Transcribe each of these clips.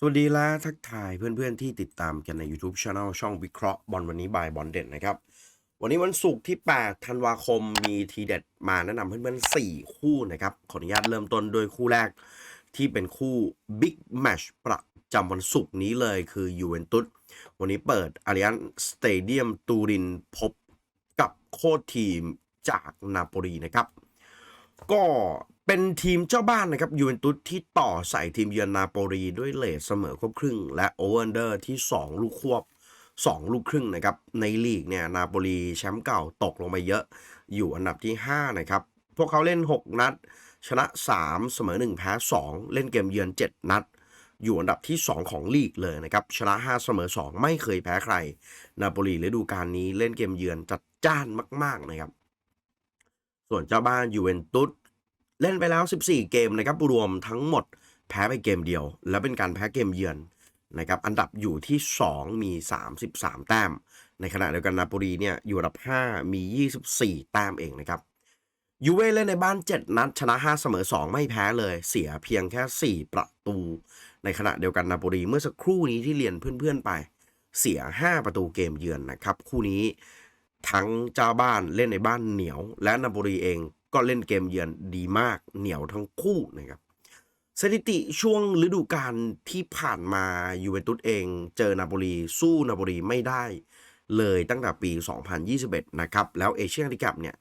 สวัสดีและทักทายเพื่อนๆที่ติดตามกันใน YouTube Channel ช่องวิเคราะห์บอลวันนี้บายบอลเด่นนะครับ วันนี้วันศุกร์ที่ 8 ธันวาคมมีทีเด็ดมาแนะนำเพื่อนๆ 4 คู่นะครับ ขออนุญาตเริ่มต้นโดยคู่แรกที่เป็นคู่ Big Match ประจำวันศุกร์นี้เลยคือยูเวนตุสวันนี้เปิดอาริอันสเตเดียมตูรินพบกับโค้ชทีมจากนาโปลีนะครับ ก็ เป็นทีมเจ้าบ้านนะครับยูเวนตุสที่ต่อใส่ทีมเยือนนาโปลีด้วยเลทเสมอครบครึ่ง และโอเวอร์เดอร์ที่ 2 ลูกควบ 2 ลูกครึ่งนะครับในลีกเนี่ยนาโปลีแชมป์เก่าตกลงไปเยอะ อยู่อันดับที่ 5 นะครับ พวกเขาเล่น 6 นัด ชนะ 3 เสมอ 1 แพ้ 2 เล่นเกมเยือน 7 นัด อยู่อันดับที่ 2 ของลีกเลยนะครับชนะ 5 เสมอ 2 ไม่เคยแพ้ใคร นาโปลีฤดูกาลนี้เล่นเกมเยือนจัดจ้านมาก ๆนะครับส่วนเจ้าบ้านยูเวนตุส เล่นไปแล้ว 14 เกมนะครับรวมทั้งหมดแพ้ไปเกมเดียว และเป็นการแพ้เกมเยือนนะครับอันดับอยู่ที่ 2 มี 33 แต้ม ในขณะเดียวกันนาโปลีเนี่ยอยู่อันดับ 5 มี 24 แต้มเองนะครับยูเว่เล่นในบ้าน 7 นัดชนะ 5 เสมอ 2 ไม่แพ้เลย เสียเพียงแค่ 4 ประตู ในขณะเดียวกันนาโปลีเมื่อสักครู่นี้ที่เรียนเพื่อนๆไป เสีย 5 ประตูเกมเยือนนะครับ คู่นี้ทั้งเจ้าบ้านเล่นในบ้านเหนียว และนาโปลีเอง ก็เล่นเกมเยือนดีมากเหนียวทั้งคู่นะครับสถิติช่วงฤดูกาลที่ผ่านมายูเวนตุสเองเจอนาโปลีสู้นาโปลีไม่ได้เลยตั้งแต่ปี 2021 นะครับ แล้วเอเชียนลิกัปเนี่ย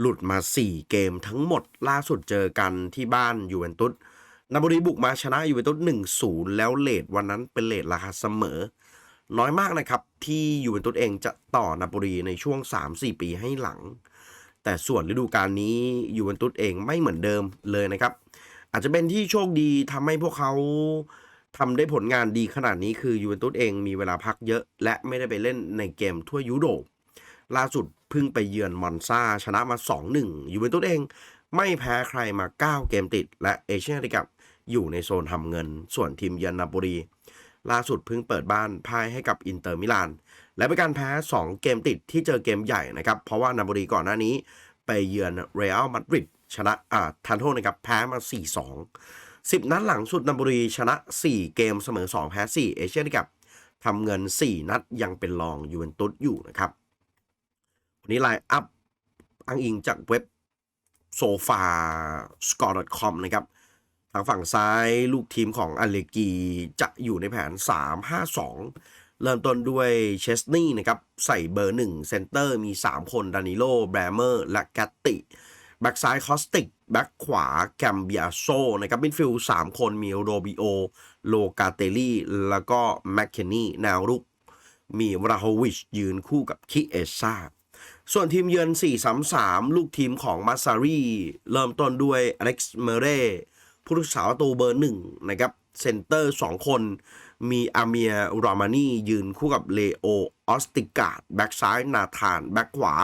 หลุดมา 4 เกมทั้งหมดล่าสุดเจอกันที่บ้านยูเวนตุสนาโปลีบุกมาชนะยูเวนตุส1-0 แล้วเลทวันนั้นเป็นเลทราคาเสมอ น้อยมากนะครับ ที่ยูเวนตุสเองจะต่อนาโปลีในช่วง 3-4 ปีให้หลัง แต่ส่วนฤดูกาลนี้ยูเวนตุสเองไม่เหมือนเดิมเลยนะครับ อาจจะเป็นที่โชคดีทำให้พวกเขาทำได้ผลงานดีขนาดนี้คือยูเวนตุสเองมีเวลาพักเยอะ และไม่ได้ไปเล่นในเกมทั่วยุโรปล่าสุดเพิ่งไปเยือนมอนซาชนะมา 2-1ยูเวนตุสเองไม่แพ้ใครมา 9 เกมติด และเอเชียนลิกับอยู่ในโซนทำเงิน ส่วนทีมเยือนนาโปลีล่าสุดเพิ่งเปิดบ้านพ่ายให้กับอินเตอร์มิลาน และเป็นการแพ้ 2 เกมติดที่เจอเกมใหญ่นะครับ เพราะว่านาโปลีก่อนหน้านี้ไปเยือนเรอัลมาดริดชนะอ่าทันโทษนะครับ แพ้มา 4-2 10 นัดหลังสุดนาโปลีชนะ 4 เกมเสมอ 2 แพ้ 4 เอเชียนกับทำเงิน 4 นัดยังเป็นรองยูเวนตุสอยู่นะครับ วันนี้ไลน์อัพอ้างอิงจากเว็บโซฟา score.com นะครับ ทางฝั่งซ้ายลูกทีมของอเลกีจะอยู่ในแผน 3-5-2 เริ่มต้นด้วยเชสนี่นะครับใส่เบอร์1เซนเตอร์มี 3 คนดานิโลแบรเมอร์และแกตติแบ็กซ้ายคอสติกแบ็กขวาแกมเบียโซนะครับมิดฟิลด์3คนมีโรบิโอ โลกาเตลี่ แล้วก็แมคเคนนี่แนวรุก มีวราโฮวิชยืนคู่กับคิเอซ่าส่วนทีมเยือน 4-3-3 ลูกทีมของมาซารีเริ่มต้นด้วยอเล็กซ์เมเร่ผู้รักษาประตูเบอร์หนึ่งนะครับเซนเตอร์ 2 คน มีอาเมียรามานียืนคู่กับเลโอออสติกาดแบ็กซ้ายนาธาน แบ็กขวา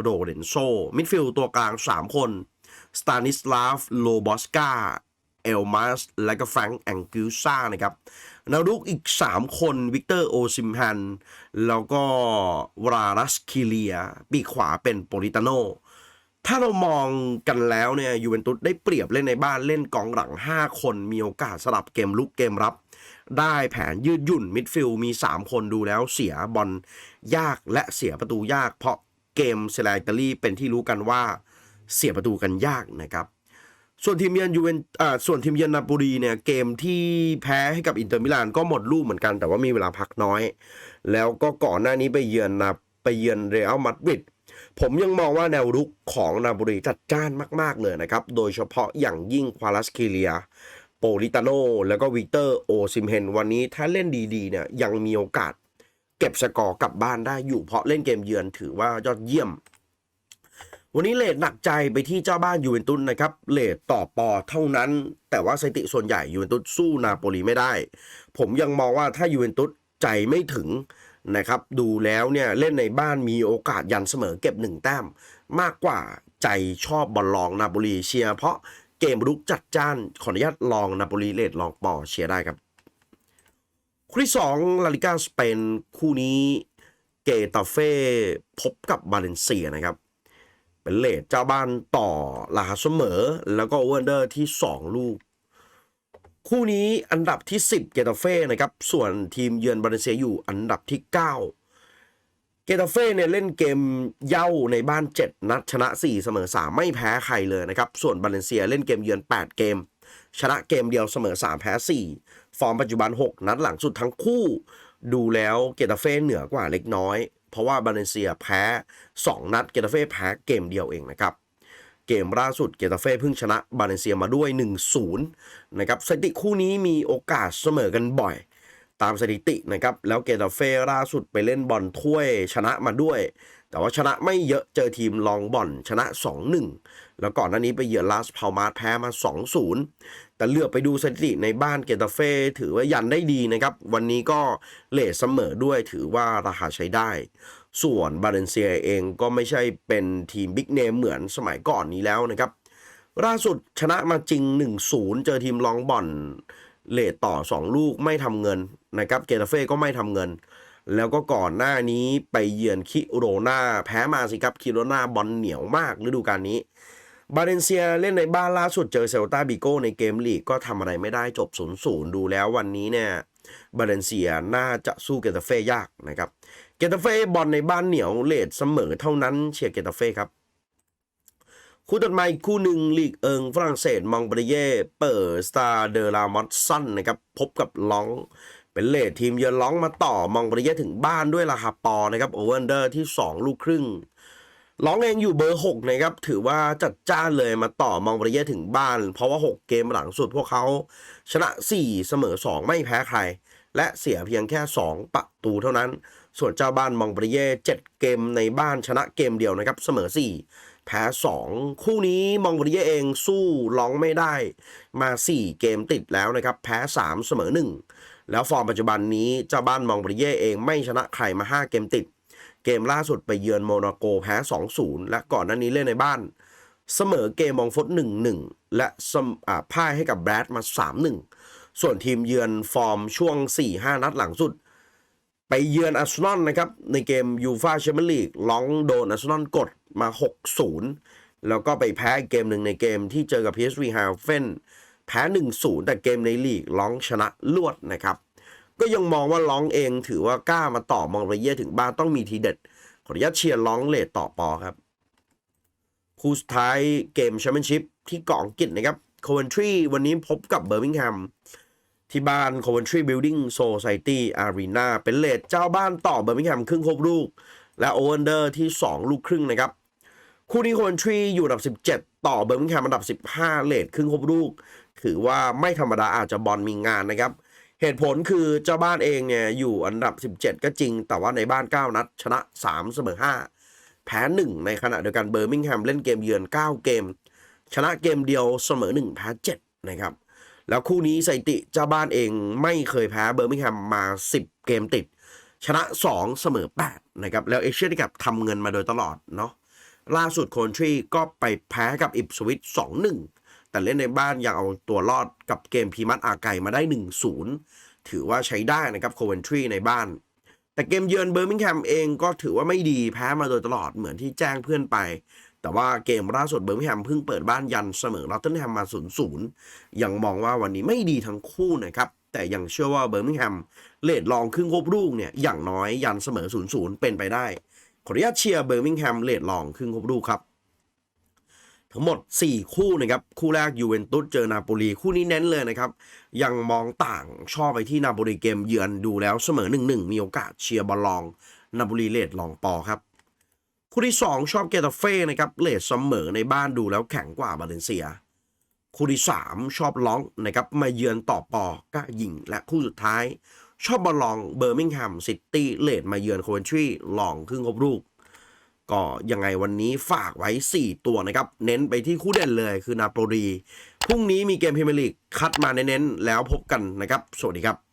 โรเรนโซ มิดฟิลด์ตัวกลาง 3 คนสตานิสลาฟ โลบอสกาเอลมาส และก็แฟรงค์แองกิลซ่านะครับนารุกอีก 3 คน วิกเตอร์โอซิมแฮนแล้วก็วรารัสคิเลีย ปีขวาเป็นโปลิตาโน ถ้าเรามองกันแล้วเนี่ยยูเวนตุสได้เปรียบเล่นในบ้านเล่นกองหลัง 5 คนมีโอกาสสลับเกมลุกเกมรับ ได้แผนยืดหยุ่นมิดฟิลมี 3 คนดูแล้วเสียบอลยากและเสียประตูยาก เพราะเกมเซลาอิตาลีเป็นที่รู้กันว่าเสียประตูกันยากนะครับ ส่วนทีมเยือนยูเวนอ่าส่วนทีมเยือนนาโปลีเนี่ยเกมที่แพ้ให้กับอินเตอร์มิลานก็หมดลูกเหมือนกันแต่ว่ามีเวลาพักน้อย แล้วก็ก่อนหน้านี้ไปเยือนนาไปเยือนเรอัลมาดริดผมยังมองว่าแนวรุกของนาโปลีจัดจ้านมาก ๆ เลยนะครับ โดยเฉพาะอย่างยิ่งควาลัสคิเลีย โปลิตาโนแล้วก็วิกเตอร์โอซิมเฮนวันนี้ถ้าเล่นดีๆเนี่ยยังมีโอกาสเก็บสกอร์กลับบ้านได้อยู่เพราะเล่นเกมเยือนถือว่ายอดเยี่ยม วันนี้เลทหนักใจไปที่เจ้าบ้านยูเวนตุสนะครับเลทต่อปอเท่านั้น แต่ว่าสถิติส่วนใหญ่ยูเวนตุสสู้นาโปลีไม่ได้ ผมยังมองว่าถ้ายูเวนตุสใจไม่ถึงนะครับดูแล้วเนี่ยเล่นในบ้านมีโอกาสยันเสมอเก็บหนึ่งแต้มมากกว่าใจชอบบอลลองนาโปลีเชียร์เพราะ เกมรุกจัดจ้าน ขออนุญาตลองนาโปลีเลทลองปอเชียร์ได้ครับ คู่ที่สองลาลิกาสเปนคู่นี้เกตาเฟ่พบกับบาเลนเซียนะครับ เป็นเลทเจ้าบ้านต่อลาเสมอ แล้วก็โอเวอร์เดอร์ที่ 2 ลูก คู่นี้อันดับที่ 10 เกตาเฟ่นะครับ ส่วนทีมเยือนบาเลนเซียอยู่อันดับที่ 9 เกตาเฟ่เนี่ยเล่นเกมเย่าในบ้าน 7 นัดชนะ 4 เสมอ 3 ไม่แพ้ใครเลยนะครับ ส่วนบาเลนเซียเล่นเกมเยือน 8 เกม ชนะเกมเดียวเสมอ 3 แพ้ 4 ฟอร์มปัจจุบัน 6 นัดหลังสุดทั้งคู่ ดูแล้วเกตาเฟ่เหนือกว่าเล็กน้อย เพราะว่าบาเลนเซียแพ้ 2 นัดเกตาเฟ่แพ้เกมเดียวเองนะครับเกมล่าสุดเกตาเฟ่เพิ่งชนะบาเลนเซียมาด้วย 1-0 นะครับสถิติคู่นี้มีโอกาสเสมอกันบ่อย ตามสถิตินะครับ แล้วเกตาเฟ่ล่าสุดไปเล่นบอลถ้วยชนะมาด้วย แต่ว่าชนะไม่เยอะเจอทีมลองบอลชนะ 2-1 แล้วก่อนหน้านี้ไปเยือนลาสพาวมาสแพ้มา 2-0 แต่เลือกไปดูสถิติในบ้านเกตาเฟ่ถือว่ายันได้ดีนะครับ วันนี้ก็เลทเสมอด้วยถือว่าราคาใช้ได้ ส่วนบาเลนเซียเองก็ไม่ใช่เป็นทีมบิ๊กเนมเหมือนสมัยก่อนนี้แล้วนะครับล่าสุดชนะมาจริง 1-0 เจอทีมลองบอล เลทต่อ 2 ลูกไม่ทำเงินนะครับเกตาเฟ่ก็ไม่ทำเงิน แล้วก็ก่อนหน้านี้ไปเยือนคิโรนาแพ้มาสิครับคิโรนาบอลเหนียวมากฤดูกาลนี้ บาเลนเซียเล่นในบ้านล่าสุดเจอเซลตาบิโกในเกมลีกก็ทำอะไรไม่ได้จบ 0-0 ดูแล้ววันนี้เนี่ยบาเลนเซียน่าจะสู้เกตาเฟ่ยากนะครับ เกตาเฟ่บอลในบ้านเหนียวเลทเสมอเท่านั้นเชียร์เกตาเฟ่ครับ คู่ต่อมาอีกคู่หนึ่งลีกเอิงฝรั่งเศสมองบริเย่เปิดสตาร์เดลามอสซันนะครับพบกับลองเป็นเลททีมเยือนล้องมาต่อมองบริเย่ถึงบ้านด้วยราคาปอนะครับโอเวอร์เดอร์ที่ 2 ลูกครึ่งล้องเองอยู่เบอร์ 6 นะครับ ถือว่าจัดจ้านเลยมาต่อมองบริเย่ถึงบ้าน เพราะว่า 6 เกมหลังสุดพวกเขาชนะ 4 เสมอ 2 ไม่แพ้ใคร และเสียเพียงแค่ 2 ประตูเท่านั้น ส่วนเจ้าบ้านมองบริเย่7เกมในบ้านชนะเกมเดียวนะครับ เสมอ 4 แพ้ 2 คู่นี้มองบริเย่เองสู้ร้องไม่ได้มา 4 เกมติดแล้วนะครับ แพ้ 3 เสมอ 1 แล้วฟอร์มปัจจุบันนี้เจ้าบ้านมองบริเย่เองไม่ชนะใครมา 5 เกมติด เกมล่าสุดไปเยือนโมนาโกแพ้ 2-0 และก่อนหน้านี้เล่นในบ้าน เสมอเกมมองฟด1-1 และสมอ่าพ่ายให้กับแบรดมา 3-1ส่วนทีมเยือนฟอร์มช่วง 4-5 นัดหลังสุด ไปเยือนอาร์เซนอลนะครับ ในเกมยูฟาแชมเปี้ยนลีกล้องโดนอาร์เซนอลกดมา 6-0 แล้วก็ไปแพ้อีกเกมหนึ่งในเกมที่เจอกับ PSV ฮาเฟนแพ้ 1-0 แต่เกมในลีกล้องชนะลวดนะครับ ก็ยังมองว่าล้องเองถือว่ากล้ามาต่อมองระเย่ถึงบ้านต้องมีทีเด็ด ขออนุญาตเชียร์ล้องเลทต่อปอครับคู่สุดท้ายเกมแชมเปี้ยนชิพที่เกาะอังกฤษนะครับโคเวนทรีวันนี้พบกับเบอร์มิงแฮม ที่บ้าน Coventry Building Society Arena เป็นเลทเจ้าบ้านต่อเบอร์มิงแฮมครึ่งครบลูก และโอเวนเดอร์ที่ 2 ลูกครึ่งนะครับ คู่นี้ Coventry อยู่อันดับ 17 ต่อเบอร์มิงแฮมอันดับ 15 เลทครึ่งครบลูก ถือว่าไม่ธรรมดาอาจจะบอลมีงานนะครับ เหตุผลคือเจ้าบ้านเองเนี่ยอยู่อันดับ 17 ก็จริง แต่ว่าในบ้าน 9 นัด ชนะ 3 เสมอ 5 แพ้ 1 ในขณะเดียวกันเบอร์มิงแฮมเล่นเกมเยือน 9 เกม ชนะเกมเดียวเสมอ 1 แพ้ 7 นะครับ แล้วคู่นี้สถิติเจ้าบ้านเองไม่เคยแพ้เบอร์มิงแฮมมา 10 เกมติด ชนะ 2 เสมอ 8 นะครับ แล้วเอเชียนกับทำเงินมาโดยตลอดเนาะล่าสุดโคนทรีก็ไปแพ้กับอิปสวิต2-1แต่เล่นในบ้านยังเอาตัวรอดกับเกมพีมัตอาไก่มาได้ 1-0 ถือว่าใช้ได้นะครับโคเวนทรีในบ้าน แต่เกมเยือนเบอร์มิงแฮมเองก็ถือว่าไม่ดีแพ้มาโดยตลอดเหมือนที่แจ้งเพื่อนไป แต่ว่าเกมล่าสุดเบอร์มิงแฮมเพิ่งเปิดบ้านยันเสมอลอตเทนแฮมมา0-0ยังมองว่าวันนี้ไม่ดีทั้งคู่นะครับ แต่ยังเชื่อว่าเบอร์มิงแฮมเลดลองครึ่งครบลูกเนี่ยอย่างน้อยยันเสมอ0-0เป็นไปได้ ขออนุญาตเชียร์เบอร์มิงแฮมเลดลองครึ่งครบลูกครับ ทั้งหมด 4 คู่นะครับ คู่แรกยูเวนตุสเจอนาโปลีคู่นี้เน้นเลยนะครับ ยังมองต่างชอบไปที่นาโปลีเกมเยือนดูแล้วเสมอ1-1มีโอกาสเชียร์บอลลองนาโปลีเลดลองปอครับ คู่ที่ 2 ชอบเกตาเฟ่นะครับเลดเสมอในบ้านดูแล้วแข็งกว่าบาเลนเซีย คู่ที่ 3 ชอบล้องนะครับมาเยือนต่อปอกล้ายิงและคู่สุดท้าย ชอบบอลลองเบอร์มิงแฮมซิตี้เลดมาเยือนโคเวนทรีลองครึ่งครบลูกก็ยังไงวันนี้ฝากไว้ 4 ตัวนะครับ เน้นไปที่คู่เด่นเลยคือนาโปลีพรุ่งนี้มีเกมพรีเมียร์ลีกคัดมาเน้นๆแล้วพบกันนะครับ สวัสดีครับ